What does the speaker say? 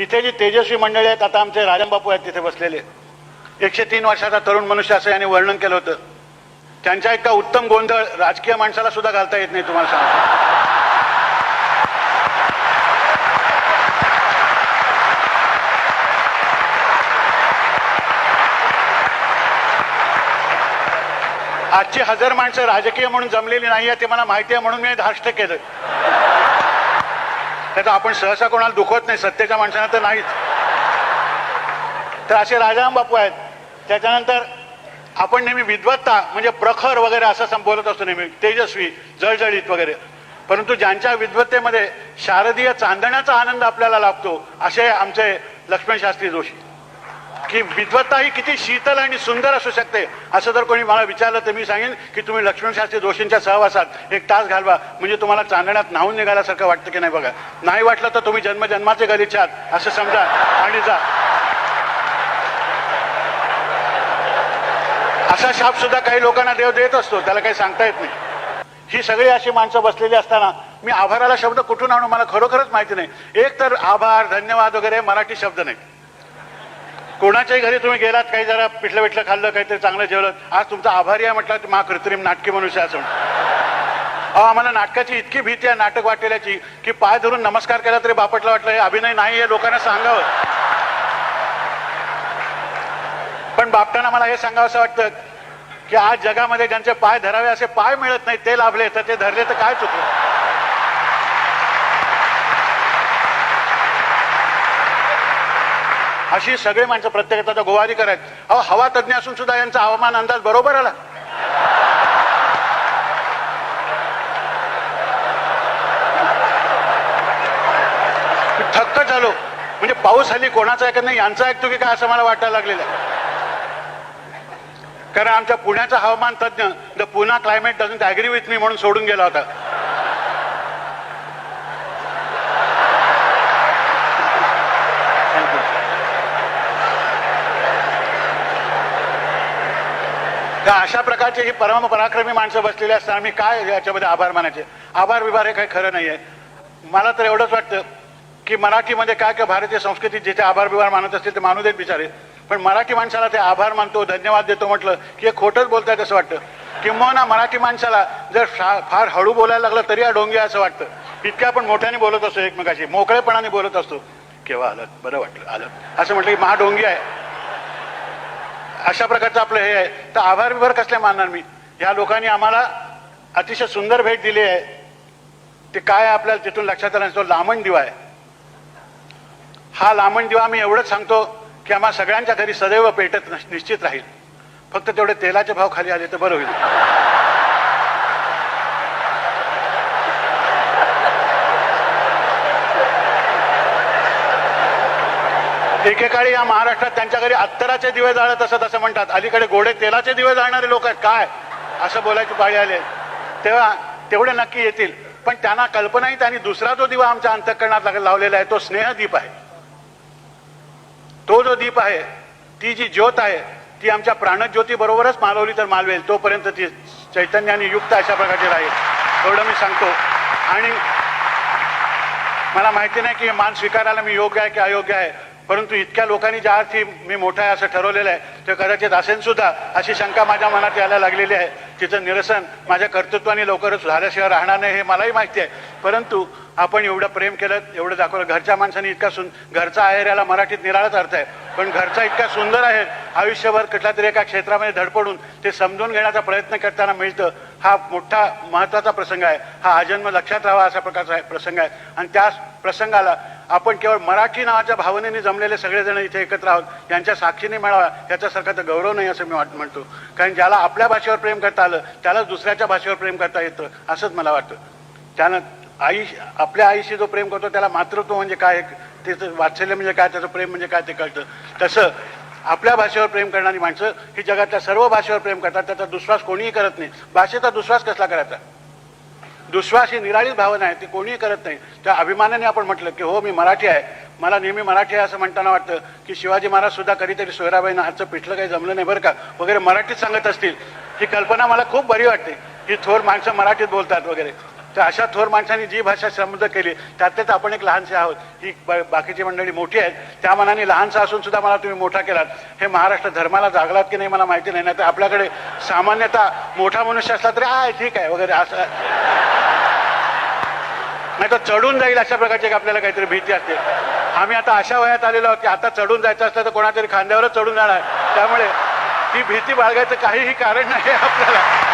इथे जी तेजस्वी मंडळी आहेत आता आमचे राजनबापू आहेत तिथे बसलेले. एकशे तीन वर्षाचा तरुण मनुष्य असं यांनी वर्णन केलं होतं. त्यांच्या इतका उत्तम गोंधळ राजकीय माणसाला सुद्धा घालता येत नाही तुम्हाला सांगतो. आजची हजार माणसं राजकीय म्हणून जमलेली नाही आहे ते मला माहिती आहे म्हणून मी धाष्ट केलं. त्याचा आपण सहसा कोणाला दुखवत नाही. सत्तेच्या माणसांना तर नाहीच. तर असे राजाराम बापू आहेत. त्याच्यानंतर आपण नेहमी विद्वत्ता म्हणजे प्रखर वगैरे असं सम- बोलत असतो नेहमी. तेजस्वी जळजळीत वगैरे. परंतु ज्यांच्या विद्वत्तेमध्ये शारदीय चांदण्याचा आनंद आपल्याला लाभतो असे आमचे लक्ष्मण शास्त्री जोशी. की विद्वत्ता ही किती शीतल आणि सुंदर असू शकते? असं जर कोणी मला विचारलं तर मी सांगेन की तुम्ही लक्ष्मणशास्त्री जोशींच्या सहवासात एक तास घालवा. म्हणजे तुम्हाला चांदण्यात नाहून निघाल्यासारखं वाटतं की नाही बघा. नाही वाटलं तर तुम्ही जन्मजन्माचे गलिच्छ आहात. असं समजा. आणि जा. असा शाप सुद्धा काही लोकांना देव देत असतो. त्याला काही सांगता येत नाही. ही सगळी अशी माणसं बसलेली असताना मी आभाराला शब्द कुठून आणू मला खरोखरच माहिती नाही. एक तर आभार धन्यवाद वगैरे मराठी शब्द नाही. कोणाच्याही घरी तुम्ही गेलात काही जरा पिठलं पिठलं खाल्लं काहीतरी चांगलं जेवलं आज तुमचा आभारी आहे म्हटलं मा कृत्रिम नाटकी मनुष्य असं अहो आम्हाला नाटकाची इतकी भीती आहे नाटक वाटलेल्याची की पाय धरून नमस्कार केला तरी बापटला वाटलं हे अभिनय नाही हे लोकांना सांगावं. पण बापटाना मला हे सांगावं असं वाटतं की आज जगामध्ये ज्यांचे पाय धरावे असे पाय मिळत नाही ते लाभले तर ते धरले तर काय चुकलं? अशी सगळी माणसं प्रत्येकाचा गोवारी करायत अहो हवा तज्ज्ञ असून सुद्धा यांचा हवामान अंदाज बरोबर आला. थक्क झालो. म्हणजे पाऊस हल्ली कोणाचा ऐकत नाही यांचा ऐकतो की काय असं मला वाटायला लागलेलं आहे. कारण आमच्या पुण्याचा हवामान तज्ज्ञ the Poona climate doesn't agree with me म्हणून सोडून गेला होता. अशा प्रकारची ही परम पराक्रमी माणसं बसलेली असताना मी काय याच्यामध्ये आभार मानायचे? आभार विभार हे काही खरं नाहीये. मला तर एवढंच वाटतं की मराठीमध्ये काय काय भारतीय संस्कृतीत जिथे आभार विभार मानत असतील ते मानू देत बिचारे. पण मराठी माणसाला ते आभार मानतो धन्यवाद देतो म्हटलं की हे खोटंच बोलतायत असं वाटतं. किंवा मराठी माणसाला जर फा- फार हळू बोलायला लागलं तरी हा डोंगी असं वाटतं. इतक्या आपण मोठ्याने बोलत असतो एकमेकाशी. मोकळेपणाने बोलत असतो. केव्हा आलं? बरं वाटलं. आलं. असं म्हटलं की महाडोंगी आहे. अशा प्रकारचं आपलं हे आहे. तर आभार विभार कसले मानणार मी? ह्या लोकांनी आम्हाला अतिशय सुंदर भेट दिली आहे. ते काय आपल्याला तिथून लक्षात आलं तो लामण दिवा आहे. हा लामण दिवा मी एवढंच सांगतो की आम्हा सगळ्यांच्या घरी सदैव पेटत निश्चित राहील. फक्त तेवढे तेलाचे भाव खाली आले तर बरं होईल. एकेकाळी या महाराष्ट्रात त्यांच्या घरी अत्तराचे दिवे जाळत असत असं म्हणतात. अलीकडे गोडे तेलाचे दिवे जाळणारे लोक आहेत. काय? असं बोलायची पाळी आले तेव्हा तेवढे नक्की येतील. पण त्यांना कल्पनाही त्यांनी दुसरा जो दिवा आमच्या अंतकरणात लावलेला आहे तो स्नेहदीप आहे. तो जो दीप आहे ती जी ज्योत आहे ती आमच्या प्राणज्योती बरोबरच मालवली तर मालवेल. तोपर्यंत ती चैतन्याने युक्त अशा प्रकारची राहील. एवढं मी सांगतो. आणि मला माहिती नाही की मान स्वीकारायला मी योग्य आहे की अयोग्य आहे. परंतु इतक्या लोकांनी ज्या अर्थी मी मोठा आहे असं ठरवलेलं आहे ते कदाचित असेल सुद्धा अशी शंका माझ्या मनात यायला लागलेली आहे. तिचं निरसन माझ्या कर्तृत्वाने लवकरच झाल्याशिवाय राहणार नाही हे मलाही माहिती आहे. परंतु आपण एवढं प्रेम केलं एवढं दाखवलं. घरच्या माणसाने इतका सुन घरचा आहेर याला मराठीत निराळाच अर्थ आहे. पण घरचा इतका सुंदर आहे आयुष्यभर कुठल्या तरी एका क्षेत्रामध्ये धडपडून ते समजून घेण्याचा प्रयत्न करताना मिळतं. हा मोठा महत्त्वाचा प्रसंग आहे. हा आजन्म लक्षात राहावा असा प्रकारचा प्रसंग आहे. आणि त्या प्रसंगाला आपण केवळ मराठी नावाच्या भावनेने जमलेले सगळेजण इथे एकत्र आहोत. यांच्या साक्षीने मिळावा याच्यासारखा तर गौरव नाही असं मी वाट म्हणतो. कारण ज्याला आपल्या भाषेवर प्रेम करता आलं त्याला दुसऱ्याच्या भाषेवर प्रेम करता येतं असंच मला वाटतं. त्यानं आई आपल्या आईशी जो प्रेम करतो त्याला मातृत्व म्हणजे काय त्याचं वात्सल्य म्हणजे काय त्याचं प्रेम म्हणजे काय ते कळतं. तसं आपल्या भाषेवर प्रेम करणारी माणसं ही जगातल्या सर्व भाषेवर प्रेम करतात त्याचा दुश्वास कोणीही करत नाही. भाषेचा दुश्वास कसला करायचा? दुश्वास ही निराळीच भावना आहे ती कोणीही करत नाही. त्या अभिमानाने आपण म्हटलं की हो मी मराठी आहे मला नेहमी मराठी असं म्हणताना वाटतं की शिवाजी महाराज सुद्धा कधीतरी सोयराबाईंना हातचं पिठलं काही जमलं नाही बरं का? वगैरे मराठीत सांगत असतील. ही कल्पना मला खूप बरी वाटते ही थोर माणसं मराठीत बोलतात वगैरे. तर अशा थोर माणसांनी जी भाषा समृद्ध केली त्यातलेच आपण एक लहानसे आहोत. ही बाकीची मंडळी मोठी आहेत. त्या मनाने लहानसा असून सुद्धा मला तुम्ही मोठा केलात. हे महाराष्ट्र धर्माला जागलात की नाही मला माहिती नाही. नाही तर आपल्याकडे सामान्यतः मोठा मनुष्य असला तरी आय ठीक आहे वगैरे असं. नाही तर चढून जाईल अशा प्रकारची आपल्याला काहीतरी भीती असते. आम्ही आता अशा वयात आलेलो आहोत की आता चढून जायचं असलं तर कोणातरी खांद्यावरच चढून जाणार. त्यामुळे ही भीती बाळगायचं काहीही कारण नाही आपल्याला.